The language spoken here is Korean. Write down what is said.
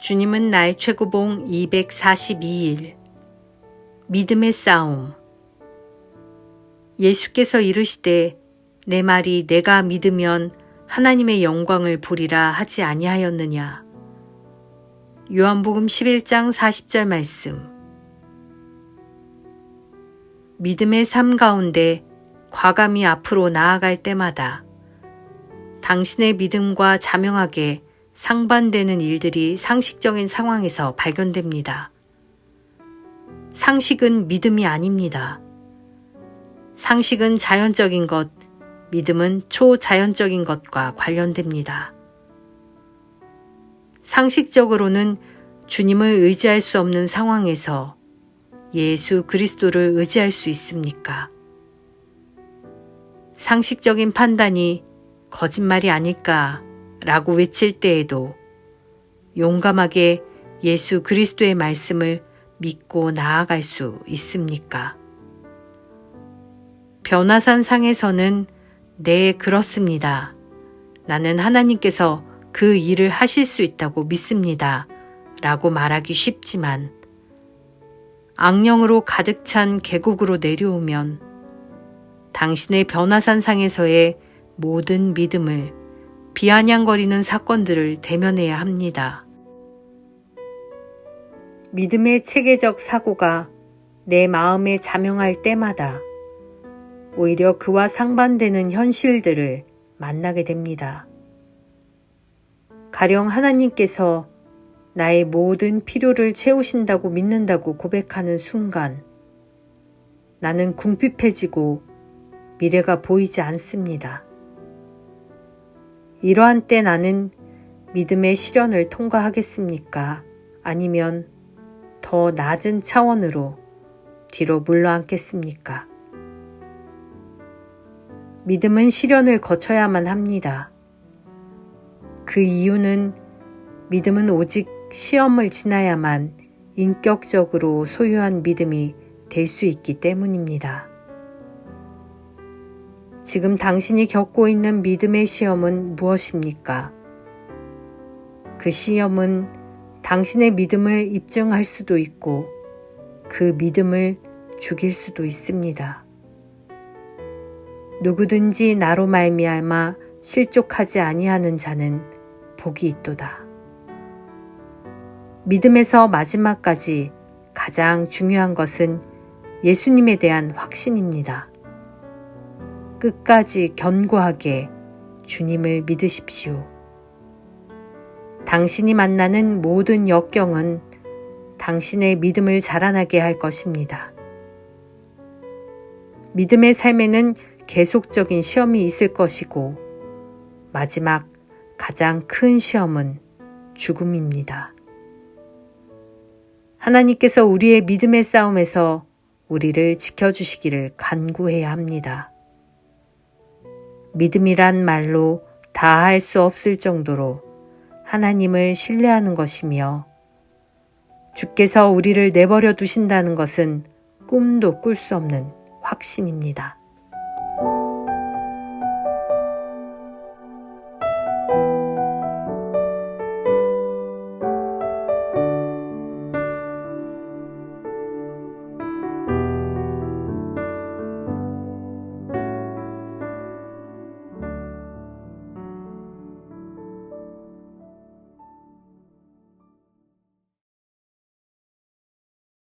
주님은 나의 최고봉 242일. 믿음의 싸움. 예수께서 이르시되 내 말이 내가 믿으면 하나님의 영광을 보리라 하지 아니하였느냐? 요한복음 11장 40절 말씀. 믿음의 삶 가운데 과감히 앞으로 나아갈 때마다 당신의 믿음과 자명하게 상반되는 일들이 상식적인 상황에서 발견됩니다. 상식은 믿음이 아닙니다. 상식은 자연적인 것, 믿음은 초자연적인 것과 관련됩니다. 상식적으로는 주님을 의지할 수 없는 상황에서 예수 그리스도를 의지할 수 있습니까? 상식적인 판단이 거짓말이 아닐까 라고 외칠 때에도 용감하게 예수 그리스도의 말씀을 믿고 나아갈 수 있습니까? 변화산 상에서는 네, 그렇습니다. 나는 하나님께서 그 일을 하실 수 있다고 믿습니다. 라고 말하기 쉽지만 악령으로 가득 찬 계곡으로 내려오면 당신의 변화산 상에서의 모든 믿음을 비아냥거리는 사건들을 대면해야 합니다. 믿음의 체계적 사고가 내 마음에 자명할 때마다 오히려 그와 상반되는 현실들을 만나게 됩니다. 가령 하나님께서 나의 모든 필요를 채우신다고 믿는다고 고백하는 순간 나는 궁핍해지고 미래가 보이지 않습니다. 이러한 때 나는 믿음의 시련을 통과하겠습니까? 아니면 더 낮은 차원으로 뒤로 물러앉겠습니까? 믿음은 시련을 거쳐야만 합니다. 그 이유는 믿음은 오직 시험을 지나야만 인격적으로 소유한 믿음이 될 수 있기 때문입니다. 지금 당신이 겪고 있는 믿음의 시험은 무엇입니까? 그 시험은 당신의 믿음을 입증할 수도 있고 그 믿음을 죽일 수도 있습니다. 누구든지 나로 말미암아 실족하지 아니하는 자는 복이 있도다. 믿음에서 마지막까지 가장 중요한 것은 예수님에 대한 확신입니다. 끝까지 견고하게 주님을 믿으십시오. 당신이 만나는 모든 역경은 당신의 믿음을 자라나게 할 것입니다. 믿음의 삶에는 계속적인 시험이 있을 것이고, 마지막 가장 큰 시험은 죽음입니다. 하나님께서 우리의 믿음의 싸움에서 우리를 지켜주시기를 간구해야 합니다. 믿음이란 말로 다 할 수 없을 정도로 하나님을 신뢰하는 것이며 주께서 우리를 내버려 두신다는 것은 꿈도 꿀 수 없는 확신입니다.